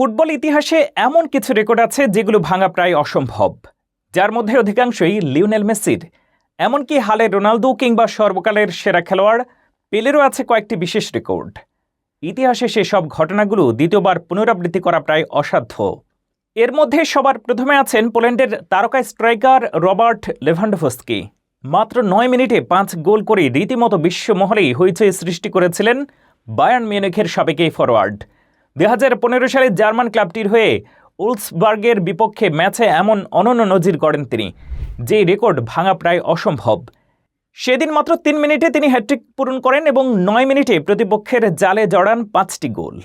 Football ইতিহাসে এমন কিছু রেকর্ড আছে যেগুলো ভাঙা প্রায় অসম্ভব, যার মধ্যে অধিকাংশই লিওনেল মেসির। এমনকি হালে রোনালদো কিংবা সর্বকালের সেরা খেলোয়াড় পেলেরও আছে কয়েকটি বিশেষ রেকর্ড। ইতিহাসে সেসব ঘটনাগুলো দ্বিতীয়বার পুনরাবৃত্তি করা প্রায় অসাধ্য। এর মধ্যে সবার প্রথমে আছেন পোল্যান্ডের তারকা স্ট্রাইকার রবার্ট লেভান্ডোভস্কি। মাত্র নয় মিনিটে পাঁচ গোল করে রীতিমতো বিশ্বমহলেই হইচই সৃষ্টি করেছিলেন বায়ার্ন মিউনিখের সাবেক এই ফরওয়ার্ড দুই হাজার পনেরো সালে জার্মান ক্লাবটির হয়ে উলসবার্গের বিপক্ষে ম্যাচে এমন অনন্য নজির গড়েন তিনি যে রেকর্ড ভাঙা প্রায় অসম্ভব। সেদিন মাত্র তিন মিনিটে তিনি হ্যাট্রিক পূরণ করেন এবং নয় মিনিটে প্রতিপক্ষের জালে জড়ান পাঁচটি গোল।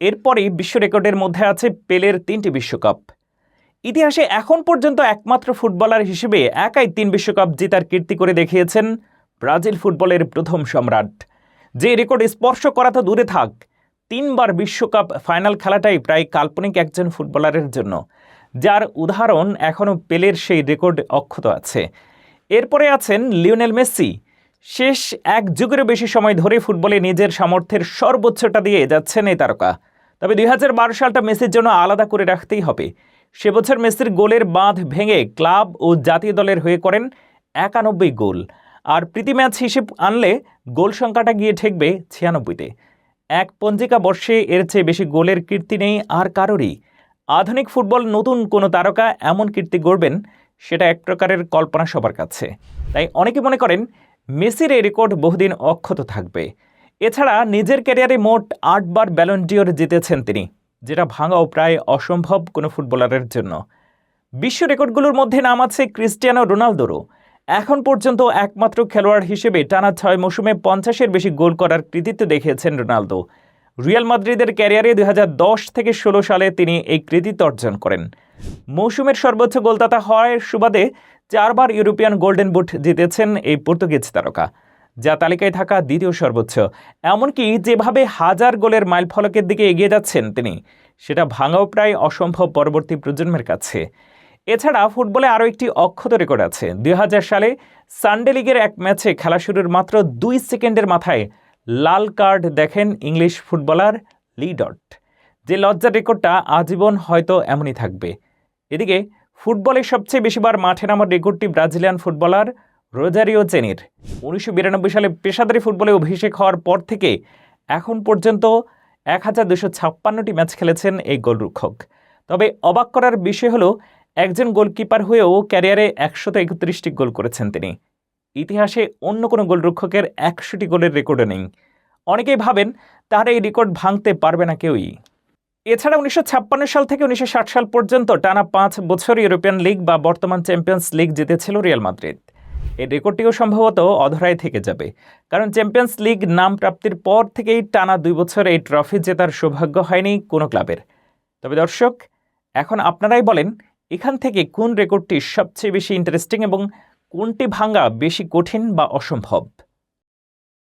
এরপরই বিশ্ব রেকর্ডের মধ্যে আছে পেলের তিনটি বিশ্বকাপ। ইতিহাসে এখন পর্যন্ত একমাত্র ফুটবলার হিসেবে একাই তিন বিশ্বকাপ জেতার কীর্তি করে দেখিয়েছেন ব্রাজিল ফুটবলের প্রথম সম্রাট, যে রেকর্ড স্পর্শ করা তো দূরে থাক। তিনবার বিশ্বকাপ ফাইনাল খেলাটাই প্রায় কাল্পনিক একজন ফুটবলারের জন্য, যার উদাহরণ এখনও পেলের সেই রেকর্ড অক্ষত আছে। এরপরে আছেন লিওনেল মেসি। শেষ এক যুগেরও বেশি সময় ধরে ফুটবলে নিজের সামর্থ্যের সর্বোচ্চটা দিয়ে যাচ্ছেন এই তারকা। তবে দুই হাজার বারো সালটা মেসির জন্য আলাদা করে রাখতেই হবে। সে বছর মেসির গোলের বাঁধ ভেঙে ক্লাব ও জাতীয় দলের হয়ে করেন একানব্বই গোল। আর প্রীতি ম্যাচ হিসেব আনলে গোল সংখ্যাটা গিয়ে ঠেকবে ছিয়ানব্বইতে। এক পঞ্জিকা বর্ষে এর চেয়ে বেশি গোলের কীর্তি নেই আর কারোরই। আধুনিক ফুটবল নতুন কোনো তারকা এমন কীর্তি গড়বেন সেটা এক প্রকারের কল্পনা সবার কাছে। তাই অনেকে মনে করেন, মেসির এই রেকর্ড বহুদিন অক্ষত থাকবে। এছাড়া নিজের ক্যারিয়ারে মোট আটবার ব্যালন্ডিওর জিতেছেন তিনি, যেটা ভাঙাও প্রায় অসম্ভব কোনো ফুটবলারের জন্য। বিশ্ব রেকর্ডগুলোর মধ্যে নাম আছে ক্রিস্টিয়ানো রোনালদোরও। এখন পর্যন্ত একমাত্র খেলোয়াড় হিসেবে টানা ছয় মৌসুমে পঞ্চাশের বেশি গোল করার কৃতিত্ব দেখিয়েছেন রোনালদো। রিয়াল মাদ্রিদের ক্যারিয়ারে দু হাজার দশ থেকে ষোলো সালে তিনি এই কৃতিত্ব অর্জন করেন। মৌসুমের সর্বোচ্চ গোলদাতা হওয়ার সুবাদে চারবার ইউরোপিয়ান গোল্ডেন বুট জিতেছেন এই পর্তুগিজ তারকা, যা তালিকায় থাকা দ্বিতীয় সর্বোচ্চ। এমনকি যেভাবে হাজার গোলের মাইল ফলকের দিকে এগিয়ে যাচ্ছেন তিনি, সেটা ভাঙাও প্রায় অসম্ভব পরবর্তী প্রজন্মের কাছে। এছাড়া ফুটবলে আরও একটি অক্ষত রেকর্ড আছে। দুই হাজার সালে সানডে লিগের এক ম্যাচে খেলা শুরুর মাত্র দুই সেকেন্ডের মাথায় লাল কার্ড দেখেন ইংলিশ ফুটবলার লি ডট। যে লজ্জার রেকর্ডটা আজীবন হয়তো এমনই থাকবে। এদিকে ফুটবলে সবচেয়ে বেশিবার মাঠে নামার রেকর্ডটি ব্রাজিলিয়ান ফুটবলার রোজারিও চেনির উনিশশো বিরানব্বই সালে পেশাদারি ফুটবলে অভিষেক হওয়ার পর থেকে এখন পর্যন্ত এক হাজার দুশো ছাপ্পান্নটি ম্যাচ খেলেছেন এই গোলরক্ষক। তবে অবাক করার বিষয় হলো একজন গোলকিপার হয়েও ক্যারিয়ারে একশত একত্রিশটি গোল করেছেন তিনি। ইতিহাসে অন্য কোনো গোলরক্ষকের একশোটি গোলের রেকর্ডও নেই। অনেকেই ভাবেন, তার এই রেকর্ড ভাঙতে পারবে না কেউই। এছাড়া উনিশশো ছাপ্পান্ন সাল থেকে উনিশশো ষাট সাল পর্যন্ত টানা পাঁচ বছর ইউরোপিয়ান লিগ বা বর্তমান চ্যাম্পিয়ন্স লিগ জিতেছিল রিয়াল মাদ্রিদ। এই রেকর্ডটিও সম্ভবত অধরায় থেকে যাবে, কারণ চ্যাম্পিয়ন্স লিগ নাম প্রাপ্তির পর থেকেই টানা দুই বছর এই ট্রফি জেতার সৌভাগ্য হয়নি কোনো ক্লাবের। তবে দর্শক, এখন আপনারাই বলেন এখান থেকে কোন রেকর্ডটি সবচেয়ে বেশি ইন্টারেস্টিং এবং কোনটি ভাঙা বেশি কঠিন বা অসম্ভব?